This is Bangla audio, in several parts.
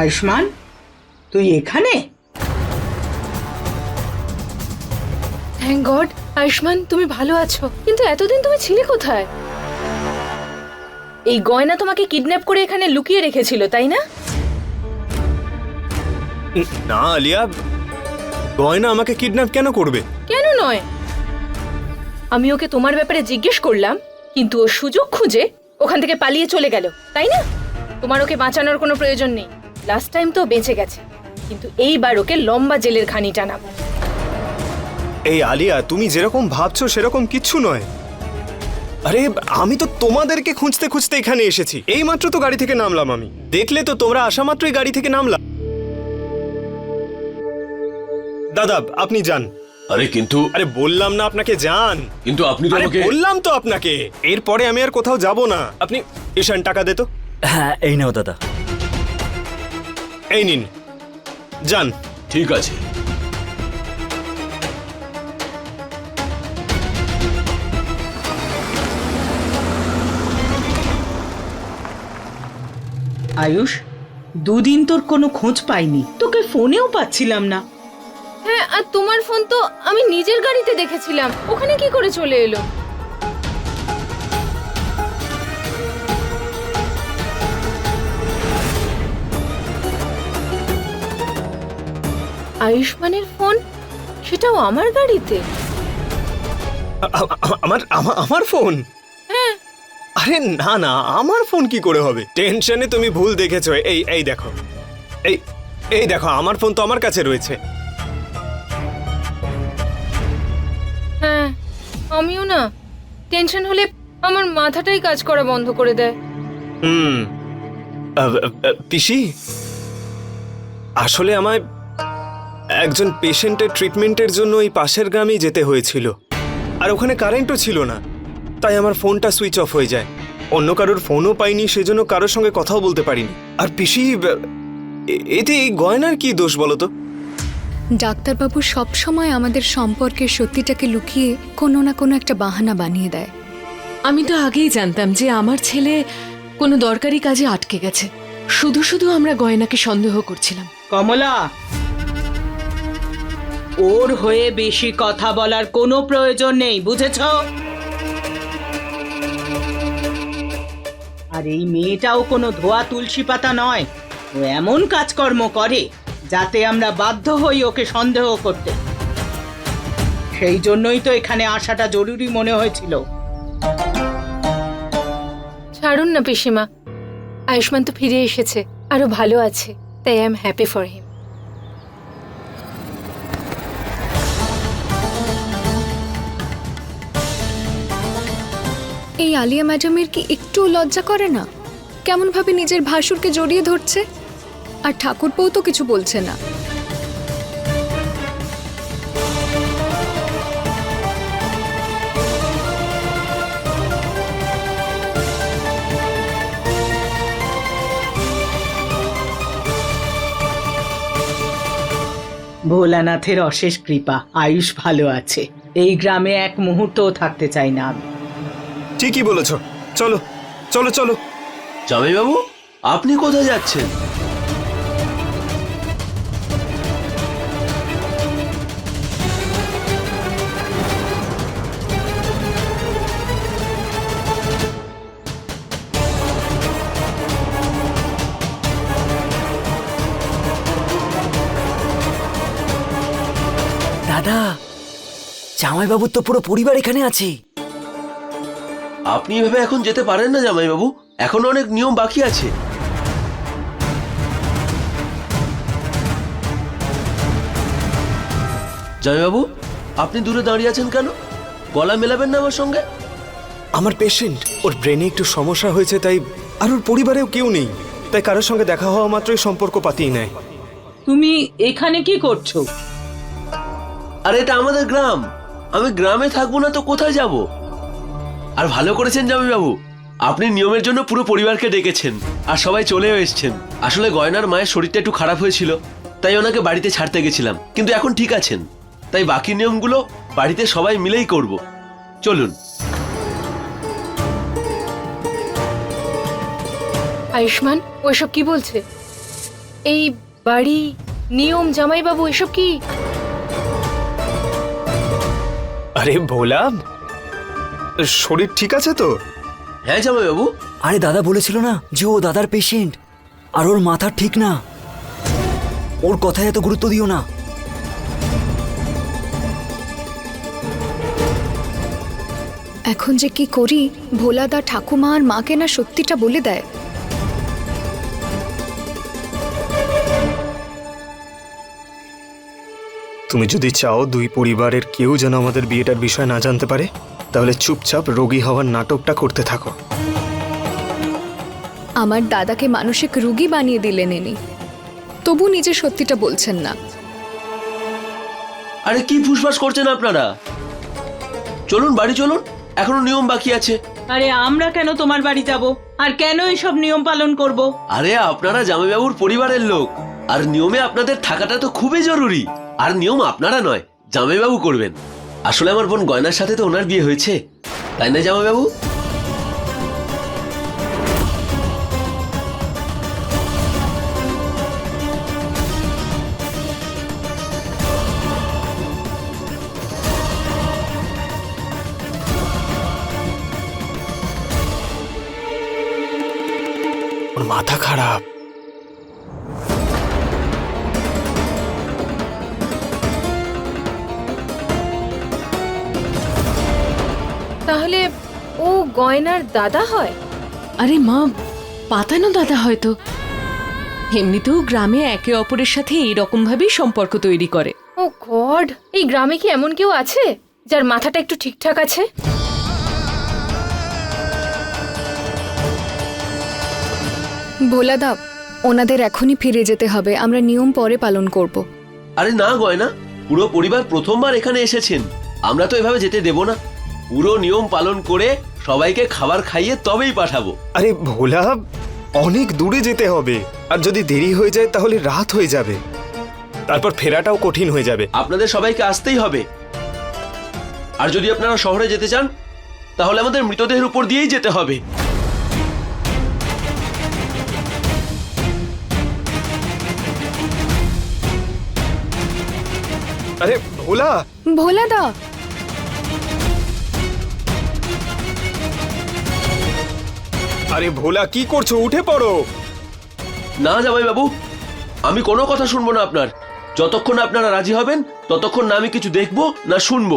আয়ুষ্মান তুই এখানে? থ্যাংক গড আয়ুষ্মান তুমি ভালো আছো। কিন্তু এতদিন তুমি ছিলে কোথায়? এই গয়না তোমাকে কিডন্যাপ করে এখানে লুকিয়ে রেখেছিল তাই না? না আলিয়া গয়না আমাকে কিডন্যাপ কেন করবে? কেন নয়? আমি ওকে তোমার ব্যাপারে জিজ্ঞেস করলাম কিন্তু ও সুযোগ খুঁজে ওখান থেকে পালিয়ে চলে গেল তাই না? তোমার ওকে বাঁচানোর কোনো প্রয়োজন নেই। লাস্ট টাইম তো বেঁচে গেছে। কিন্তু এইবার ওকে লম্বা জেলের খানি টানাবো। এই আলিয়া তুমি যেরকম ভাবছ সেরকম কিচ্ছু নয়। আরে আমি তো তোমাদেরকে খুঁজতে খুঁজতে এখানে এসেছি। এই মাত্র তো গাড়ি থেকে নামলাম আমি। দেখলে তো তোমরা আসা মাত্রই গাড়ি থেকে নামলাম দাদা আপনি যান। আরে কিন্তু আরে বললাম না আপনাকে যান। কিন্তু আপনি তো আরে আমাকে বললাম তো আপনাকে। এরপরে আমি আর কোথাও যাব না। আপনি ঈশান টাকা দে তো। হ্যাঁ এই নাও দাদা। এই নিন। যান। ঠিক আছে। আয়ুষ দুদিন তোর কোনো খোঁজ পাইনি। তোকে ফোনেও পাচ্ছিলাম না। হ্যাঁ আর তোমার ফোন তো আমি নিজের গাড়িতে দেখেছিলাম। ওখানে কি করে চলে এলো? আয়ুষ্মানের ফোন? সেটাও আমার গাড়িতে? আমার আমার ফোন? হ্যাঁ। আরে না না আমার ফোন কি করে হবে? টেনশনে তুমি ভুল দেখেছ। এই এই দেখো। এই এই দেখো আমার ফোন তো আমার কাছে রয়েছে। হ্যাঁ আমিও না। টেনশন হলে আমার মাথাটাই কাজ করা বন্ধ করে দেয়। হুম। পিসি? আসলে আমায় একজন পেশেন্টের ট্রিটমেন্টের জন্য ওই পাশের গ্রামেই যেতে হয়েছিল। আর ওখানে কারেন্টও ছিল না। তাই আমার ফোনটা সুইচ অফ হয়ে যায়। অন্য কারোর ফোনও পাইনি সেজন্য কারোর সঙ্গে কথাও বলতে পারিনি। আর পিসি এতে এই গয়নার কি দোষ বলো তো? ডাক্তারবাবু সবসময় আমাদের সম্পর্কের সত্যিটাকে লুকিয়ে কোনো না কোনো একটা বাহানা বানিয়ে দেয়। আমি তো আগেই জানতাম যে আমার ছেলে কোনো দরকারি কাজে আটকে গেছে। শুধু শুধু আমরা গয়নাকে সন্দেহ করছিলাম। কমলা! ওর হয়ে বেশি কথা বলার কোনো প্রয়োজন নেই, বুঝেছ? আর এই মেয়েটাও কোনো ধোয়া তুলসী পাতা নয়, ও এমন কাজকর্ম করে যাতে আমরা বাধ্য হই ওকে সন্দেহ করতে। সেই জন্যই তো এখানে আসাটা জরুরি মনে হয়েছিল। ছাড়ুন না পিসিমা, আয়ুষ্মান তো ফিরে এসেছে, আরও ভালো আছে, তাই I am happy for him. এই আলিয়া ম্যাডামের কি একটু লজ্জা করে না? কেমনভাবে নিজের ভাসুরকে জড়িয়ে ধরছে? আর ঠাকুরপোও তো কিছু বলছে না। ভোলানাথের অশেষ কৃপা, আয়ুষ ভালো আছে। এই গ্রামে এক মুহূর্তও থাকতে চাই না আমি। ঠিকই বলেছ। চলো চলো চলো। জামাইবাবু আপনি কোথায় যাচ্ছেন? দাদা জামাইবাবুর তো পুরো পরিবার এখানে আছে। আপনি এভাবে এখন যেতে পারেন না জামাইবাবু। এখন অনেক নিয়ম বাকি আছে। জামাইবাবু আপনি দূরে দাঁড়িয়ে আছেন কেন? গলা মেলাবেন না আমার সঙ্গে? আমার পেশেন্ট ওর ব্রেনে একটু সমস্যা হয়েছে তাই আর ওর পরিবারেও কেউ নেই। তাই কারোর সঙ্গে দেখা হওয়া মাত্রই সম্পর্ক পাতিয়ে নেয়। তুমি এখানে কি করছ? আরে এটা আমাদের গ্রাম। আমি গ্রামে থাকব না তো কোথায় যাব? আর ভালো করেছেন জামাইবাবু আপনি নিয়মের জন্য পুরো পরিবারকে ডেকেছেন আর সবাই চলেও এসেছেন। আসলে গয়নার মায়ের শরীরটা একটু খারাপ হয়েছিল তাই ওনাকে বাড়িতে ছাড়তে গেছিলাম। কিন্তু এখন ঠিক আছেন। তাই বাকি নিয়মগুলো বাড়িতে সবাই মিলেই করব। চলুন। আয়ুষ্মান ও এসব কি বলছে? এই বাড়ি নিয়ম জামাইবাবু এসব কি? আরে ভোলা শরীর ঠিক আছে তো? হ্যাঁ জামাইবাবু। আরে দাদা বলেছিল না যে ও দাদার পেশেন্ট আর ওর মাথা ঠিক না। ওর কথায় এত গুরুত্ব দিও না। এখন যে কি করি ভোলাদা ঠাকুমা আর মাকে না সত্যিটা বলে দেয়। তুমি যদি চাও দুই পরিবারের কেউ যেন আমাদের বিয়েটার বিষয় না জানতে পারে তাহলে চুপচাপ রোগী হওয়ার নাটকটা করতে থাকো। আমার দাদাকে মানসিক রুগী বানিয়ে দিলেন এনি তবু নিজে সত্যিটা বলছেন না। আরে কি ফুসফাস করছেন আপনারা? চলুন বাড়ি চলুন এখনও নিয়ম বাকি আছে। আরে আমরা কেন তোমার বাড়ি যাব? আর কেন এইসব নিয়ম পালন করব? আরে আপনারা জামাইবাবুর পরিবারের লোক আর নিয়মে আপনাদের থাকাটা তো খুবই জরুরি। আর নিয়ম আপনারা নয় জামাইবাবু করবেন। আসলে আমার বোন গয়নার সাথে তো ওনার বিয়ে হয়েছে। তাই না জামাইবাবু? মাথা খারাপ। তাহলে ও গয়নার দাদা হয়? আরে মা পাতানো দাদা হয়তো এমনিতেও গ্রামে একে অপরের সাথে এইরকম ভাবেই সম্পর্ক তৈরি করে। ও গড এই গ্রামে কি এমন কেউ আছে যার মাথাটা একটু ঠিকঠাক আছে? ভোলাদা ওনাদের এখনই ফিরে যেতে হবে আমরা নিয়ম পরে পালন করব। আরে না গয়না পুরো পরিবার প্রথমবার এখানে এসেছেন। আমরা তো এভাবে যেতে দেব না। পুরো নিয়ম পালন করে সবাইকে খাবার খাইয়ে তবেই পাঠাবো। আরে ভোলা অনেক দূরে যেতে হবে। আর যদি দেরি হয়ে যায় তাহলে রাত হয়ে যাবে। তারপর ফেরাটাও কঠিন হয়ে যাবে। আপনাদের সবাইকে আসতেই হবে। আর যদি আপনারা শহরে যেতে চান তাহলে আমাদের মৃতদেহের উপর দিয়েই যেতে হবে। আরে ভোলা! ভোলাদা আরে ভোলা কি করছ? উঠে পড়ো। না জামাই বাবু আমি কোনো কথা শুনব না আপনার। যতক্ষণ আপনারা রাজি হবেন ততক্ষণ না আমি কিছু দেখব না শুনব।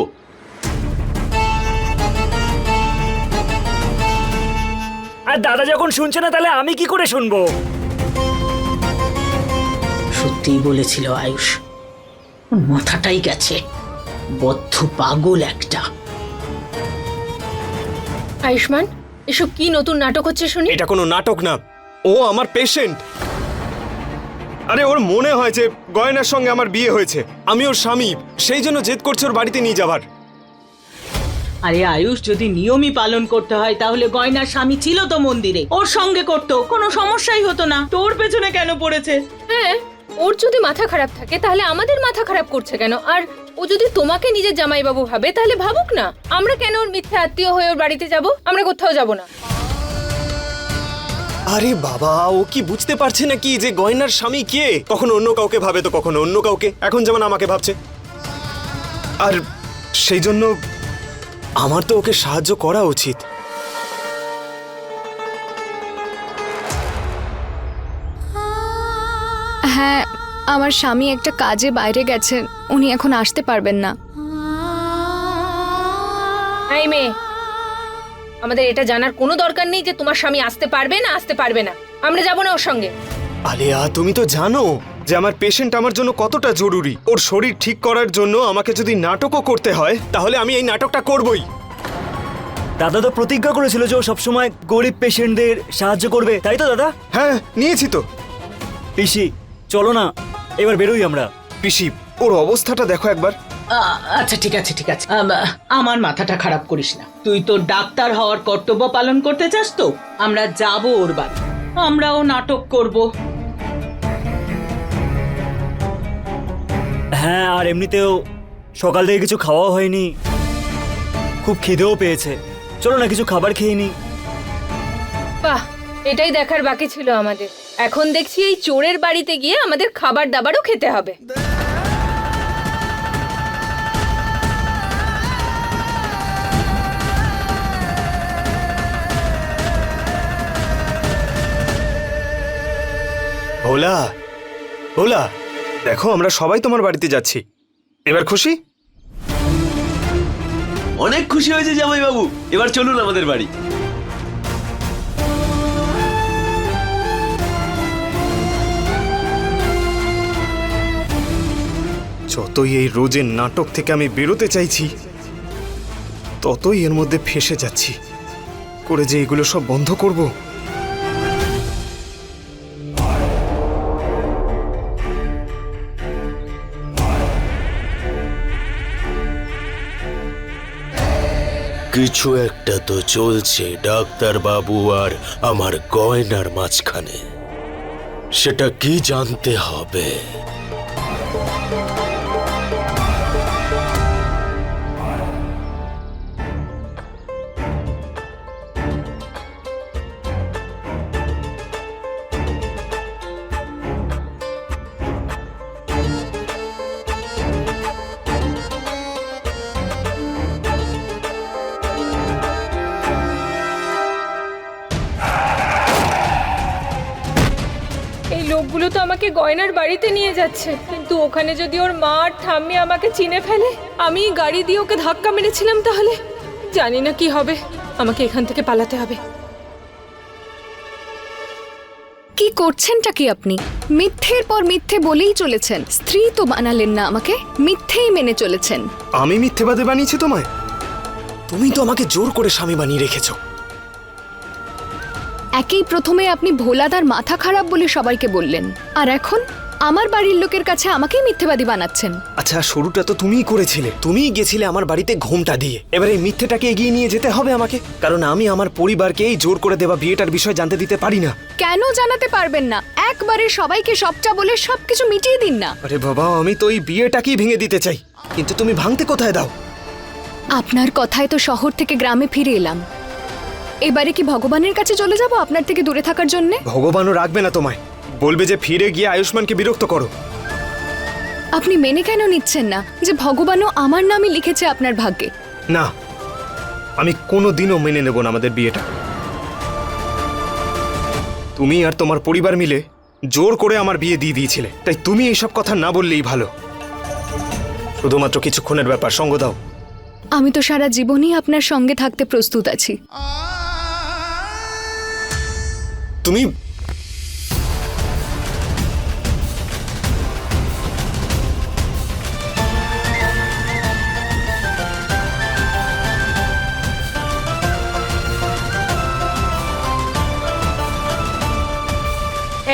আর দাদা যখন শুনছে না তাহলে আমি কি করে শুনব? সত্যিই বলেছিল আয়ুষ ওর মাথাটাই গেছে বদ্ধ পাগল একটা। আয়ুষ্মান এসব কি নতুন নাটক হচ্ছে শুনি? এটা কোনো নাটক না। ও আমার পেশেন্ট আরে ওর মনে হয় যে গয়নার সঙ্গে আমার বিয়ে হয়েছে। আমি ওর স্বামী। সেই জন্য জেদ করছে ওর বাড়িতে নিয়ে যাবার আরে আয়ুষ যদি নিয়মই পালন করতে হয় তাহলে গয়নার স্বামী ছিল তো মন্দিরে। ওর সঙ্গে করতো কোনো সমস্যাই হতো না। তোর পেছনে কেন পড়েছে? হ্যাঁ ওর যদি মাথা খারাপ থাকে, তাহলে আমাদের মাথা খারাপ করছে কেন? আর ও যদি তোমাকে নিজের জামাইবাবু ভাবে, তাহলে ভাবুক না। আমরা কেন ওর মিথ্যে আত্মীয় হয়ে ওর বাড়িতে যাব? আমরা কোথাও যাব না। আরে বাবা, ও কি বুঝতে পারছে না কি যে গয়নার স্বামী কে? কখনো অন্য কাউকে ভাবে তো কখনো অন্য কাউকে। এখন যেমন আমাকে ভাবছে। আর সেই জন্য আমার তো ওকে সাহায্য করা উচিত। হ্যাঁ আমার স্বামী একটা কাজে বাইরে গেছেন উনি এখন আসতে পারবেন না। এই মেয়ে আমাদের এটা জানার কোনো দরকার নেই যে তোমার স্বামী আসতে পারবে না আসতে পারবে না। আমরা যাব না ওর সঙ্গে। আলিয়া তুমি তো জানো যে আমার পেশেন্ট আমার জন্য কতটা জরুরি। ওর শরীর ঠিক করার জন্য আমাকে যদি নাটকও করতে হয় তাহলে আমি এই নাটকটা করবই। দাদা তো প্রতিজ্ঞা করেছিল যে ও সবসময় গরিব পেশেন্টদের সাহায্য করবে। তাই তো দাদা? হ্যাঁ নিয়েছি তো। পিসি চলো না এবার বেরোই আমরা। পিসি ওর অবস্থাটা দেখো একবার। আ- আচ্ছা ঠিক আছে ঠিক আছে। আম, আমার মাথাটা খারাপ করিস না। তুই তো ডাক্তার হওয়ার কর্তব্য পালন করতে চাস তো? আমরা যাব ওর বাড়ি। আমরাও নাটক করব। হ্যাঁ আর এমনিতেও সকাল থেকে কিছু খাওয়া হয়নি। খুব খিদেও পেয়েছে। চলো না কিছু খাবার খেয়ে নি। বাহ এটাই দেখার বাকি ছিল আমাদের। এখন দেখছি এই চোরের বাড়িতে গিয়ে আমাদের খাবার দাবারও খেতে হবে। ভোলা ভোলা দেখো আমরা সবাই তোমার বাড়িতে যাচ্ছি। এবার খুশি? অনেক খুশি হয়েছে জামাই বাবু এবার চলুন আমাদের বাড়ি। যতই এই রোজের নাটক থেকে আমি বেরোতে চাইছি, ততই এর মধ্যে ফেসে যাচ্ছি। করে যে এগুলো সব বন্ধ করব। কিছু একটা তো চলছে, ডাক্তার বাবু আর আমার গয়নার মাঝখানে। সেটা কি জানতে হবে? এই লোকগুলো তো আমাকে গয়নার বাড়িতে নিয়ে যাচ্ছে। কিন্তু ওখানে যদি ওর মা আর ঠাম্মি আমাকে চিনে ফেলে আমি গাড়ি দিয়ে ওকে ধাক্কা মেরেছিলাম তাহলে? জানি না কি হবে আমাকে এখান থেকে পালাতে হবে। কি করছেনটা কি আপনি? মিথ্যের পর মিথ্যে বলেই চলেছেন। স্ত্রী তো বানালেন না আমাকে মিথ্যেই মেনে চলেছেন। আমি মিথ্যেবাদে বানিয়েছি তোমায়? তুমি তো আমাকে জোর করে স্বামী বানিয়ে রেখেছো। একেই প্রথমে আপনি ভোলাদার মাথা খারাপ বলে সবাইকে বললেন। আর এখন আমার বাড়ির লোকের কাছে আমাকেই মিথ্যেবাদী বানাচ্ছেন। আচ্ছা শুরুটা তো তুমিই করেছিলে। তুমিই গেছিলে আমার বাড়িতে ঘুমটা দিয়ে। এবার এই মিথ্যেটাকে এগিয়ে নিয়ে যেতে হবে আমাকে। কারণ আমি আমার পরিবারকে এই জোর করে দেওয়া বিয়েটার বিষয় জানতে দিতে পারি না। কেন জানাতে পারবেন না? একবারে সবাইকে সবটা বলে সবকিছু মিটিয়ে দিন না। আরে বাবা আমি তো এই বিয়েটাকেই ভেঙে দিতে চাই। কিন্তু তুমি ভাঙতে কোথায় দাও? আপনার কথায় তো শহর থেকে গ্রামে ফিরে এলাম। এবারে কি ভগবানের কাছে চলে যাব আপনার থেকে দূরে থাকার জন্যে? ভগবানও রাখবে না তোমায়। বলবে যে ফিরে গিয়ে আয়ুষ্মানকে বিরক্ত করো। আপনি মেনে কেন নিচ্ছেন না যে ভগবানও আমার নামই লিখেছে আপনার ভাগ্যে? না আমি কোনো দিনও মেনে নেব না আমাদের বিয়েটা। তুমি আর তোমার পরিবার মিলে জোর করে আমার বিয়ে দিয়ে দিয়েছিলে। তাই তুমি এইসব কথা না বললেই ভালো। শুধুমাত্র কিছুক্ষণের ব্যাপার সঙ্গ দাও। আমি তো সারা জীবনই আপনার সঙ্গে থাকতে প্রস্তুত আছি। তুমি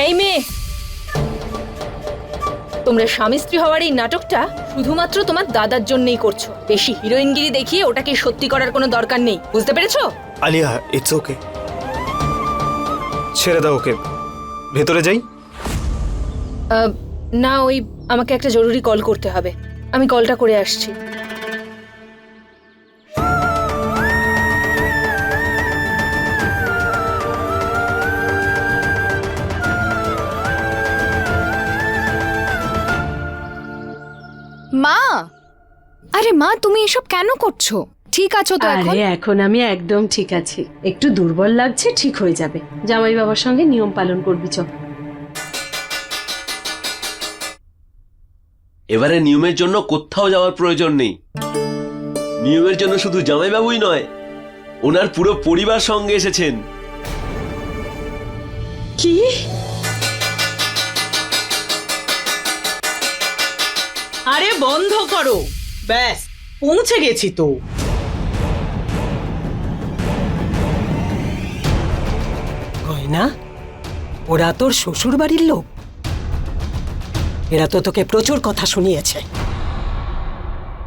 এই মেয়ে। তোমরা স্বামী স্ত্রী হওয়ার এই নাটকটা শুধুমাত্র তোমার দাদার জন্যই করছ। বেশি হিরোইনগিরি দেখিয়ে ওটাকে সত্যি করার কোনো দরকার নেই। বুঝতে পেরেছ? আলিয়া ইটস ওকে ছেড়ে দাও ওকে। ভেতরে যাই? না ওই আমাকে একটা জরুরি কল করতে হবে। আমি কলটা করে আসছি। মা! আরে মা তুমি এসব কেন করছ? ঠিক আছো তো এখন আরে এখন? আমি একদম ঠিক আছি। একটু দুর্বল লাগছে ঠিক হয়ে যাবে। জামাই বাবার সঙ্গে নিয়ম পালন করবি চ এবারে নিয়মের জন্য কোথাও যাওয়ার প্রয়োজন নেই। নিয়মের জন্য শুধু জামাইবাবুই নয় ওনার পুরো পরিবার সঙ্গে এসেছেন। কি? আরে বন্ধ করো। ব্যাস পৌঁছে গেছি তো। গয়না ওরা তোর শ্বশুর বাড়ির লোক? এরা তো তোকে প্রচুর কথা শুনিয়েছে।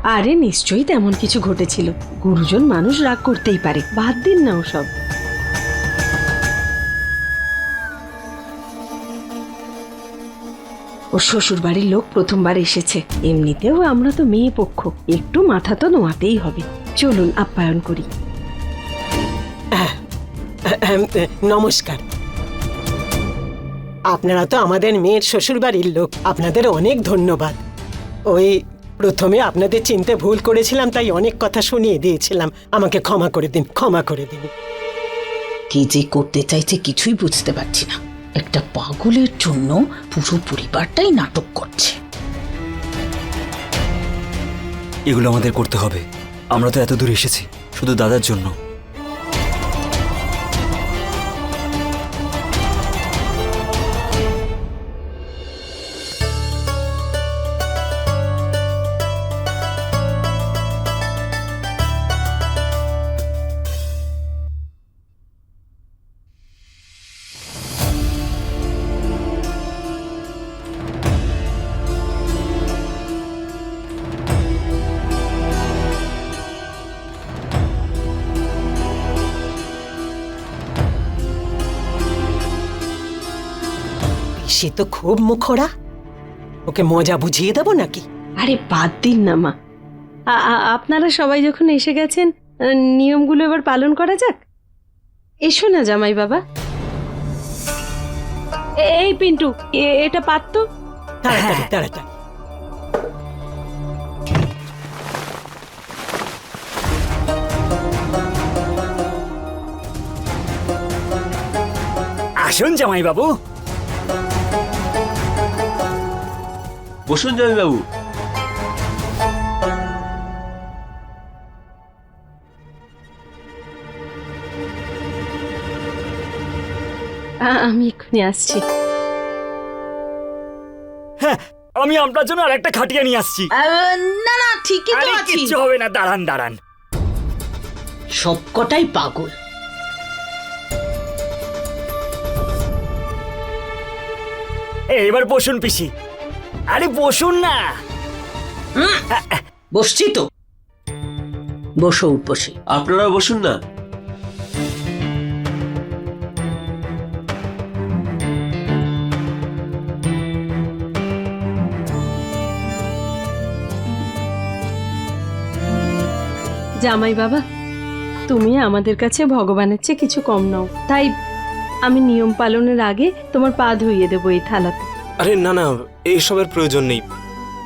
আরে নিশ্চয়ই তেমন কিছু ঘটেছিল। গুরুজন মানুষ রাগ করতেই পারে। বাদ দিন না ওসব। ও শ্বশুর বাড়ির লোক প্রথমবার এসেছে। এমনিতেও আমরা তো মেয়ে পক্ষ। একটু মাথা তো নোয়াতেই হবে। চলুন আপ্যায়ন করি। আহম, নমস্কার। আপনারা তো আমাদের মেয়ের শ্বশুর বাড়ির লোক আপনাদের অনেক ধন্যবাদ। ওই প্রথমে আপনাদের চিনতে ভুল করেছিলাম তাই অনেক কথা শুনিয়ে দিয়েছিলাম। আমাকে ক্ষমা করে দিন ক্ষমা করে দিন। কি যে করতে চাইছে কিছুই বুঝতে পারছি না। একটা পাগলের জন্য পুরো পরিবারটাই নাটক করছে। এগুলো আমাদের করতে হবে। আমরা তো এত দূর এসেছি শুধু দাদার জন্য। সে তো খুব মুখরা ওকে মজা বুঝিয়ে দেবো নাকি? আরে বাদ দিন না মা। আপনারা সবাই যখন এসে গেছেন নিয়মগুলো এবার পালন করা যাক? এসো না জামাই বাবা। এই পিন্টু এ- এটা পারত তাড়াতাড়ি তাড়াতাড়ি। আসুন জামাই বাবু বসুন জামাইবাবু আমি এক্ষুনি আসছি। হ্যাঁ আমি আপনার জন্য আর একটা খাটিয়া নিয়ে আসছি। না না ঠিকই তো আরে আছি। কিচ্ছু হবে না দাঁড়ান দাঁড়ান। সবকটাই পাগল। এই, এবার বসুন পিসি। আরে বসুন না। বসছি তো। বসো বসে আপনারা বসুন না। জামাই বাবা তুমি আমাদের কাছে ভগবানের চেয়ে কিছু কম নাও। তাই আমি নিয়ম পালনের আগে তোমার পা ধুইয়ে দেবো এই থালাতে। আরে না না এসবের প্রয়োজন নেই।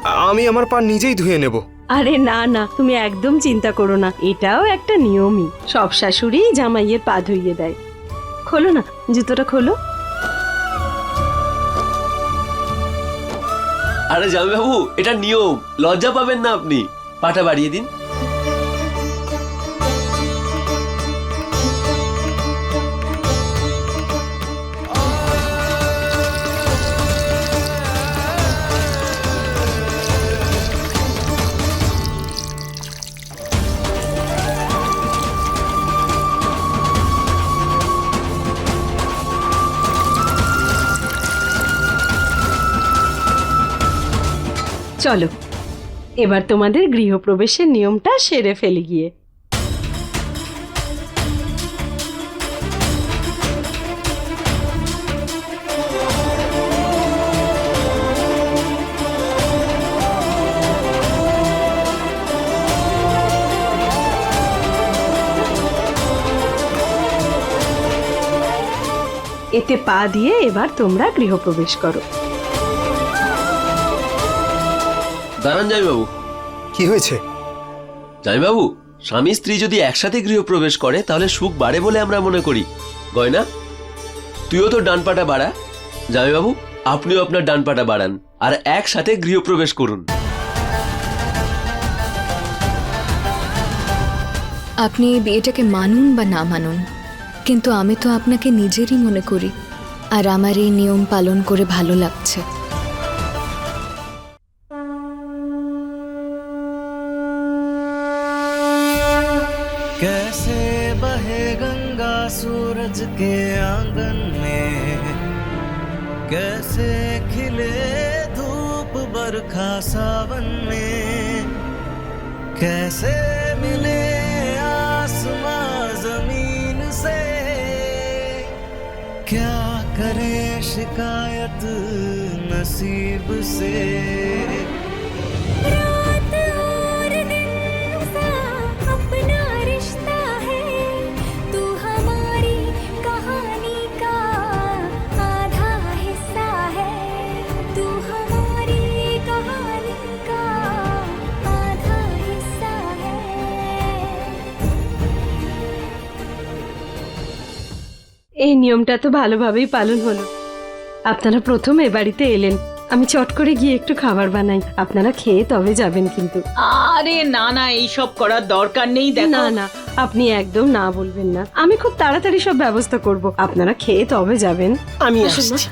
আমি আমার পা নিজেই ধুয়ে নেব। আরে না না তুমি একদম চিন্তা করো না এটাও একটা নিয়মই। সব শাশুড়ি জামাইয়ের পা ধুইয়ে দেয়। খোলো না জুতোটা খোলো। আরে জামাইবাবু এটা নিয়ম। লজ্জা পাবেন না আপনি। পাটা বাড়িয়ে দিন। চলো, এবার তোমাদের গৃহপ্রবেশের নিয়মটা সেরে ফেলে গিয়ে। এতে পা দিয়ে এবার তোমরা গৃহপ্রবেশ করো। দাঁড়ান জামাইবাবু কি হয়েছে? জামাইবাবু স্বামী স্ত্রী যদি একসাথে গৃহপ্রবেশ করে তাহলে সুখ বাড়ে বলে আমরা মনে করি। গয়না তুইও তো ডান পাটা বাড়া। জামাইবাবু আপনিও আপনার ডান পাটা বাড়ান আর একসাথে গৃহপ্রবেশ করুন। আপনি এই বিয়েটাকে মানুন বা না মানুন কিন্তু আমি তো আপনাকে নিজেরই মনে করি আর আমার এই নিয়ম পালন করে ভালো লাগছে। बरखा सावन में कैसे मिले आसमां ज़मीन से? क्या करे शिकायत नसीब से? এই নিয়মটা তো ভালোভাবেই পালন হলো। আপনারা প্রথম এ বাড়িতে এলেন। আমি চট করে গিয়ে একটু খাবার বানাই। আপনারা খেয়ে তবে যাবেন কিন্তু। আরে না না এইসব করার দরকার নেই দেখো। না না আপনি একদম না বলবেন না। আমি খুব তাড়াতাড়ি সব ব্যবস্থা করব। আপনারা খেয়ে তবে যাবেন। আমি আসছি।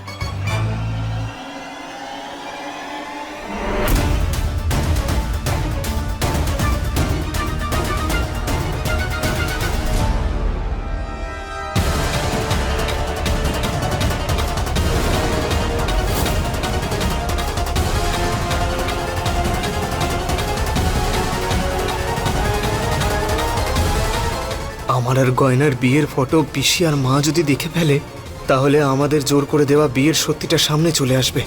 গয়নার বিয়ের ফটো পিসি আর মা যদি দেখে ফেলে, তাহলে আমাদের জোর করে দেওয়া বিয়ের সত্যিটা সামনে চলে আসবে।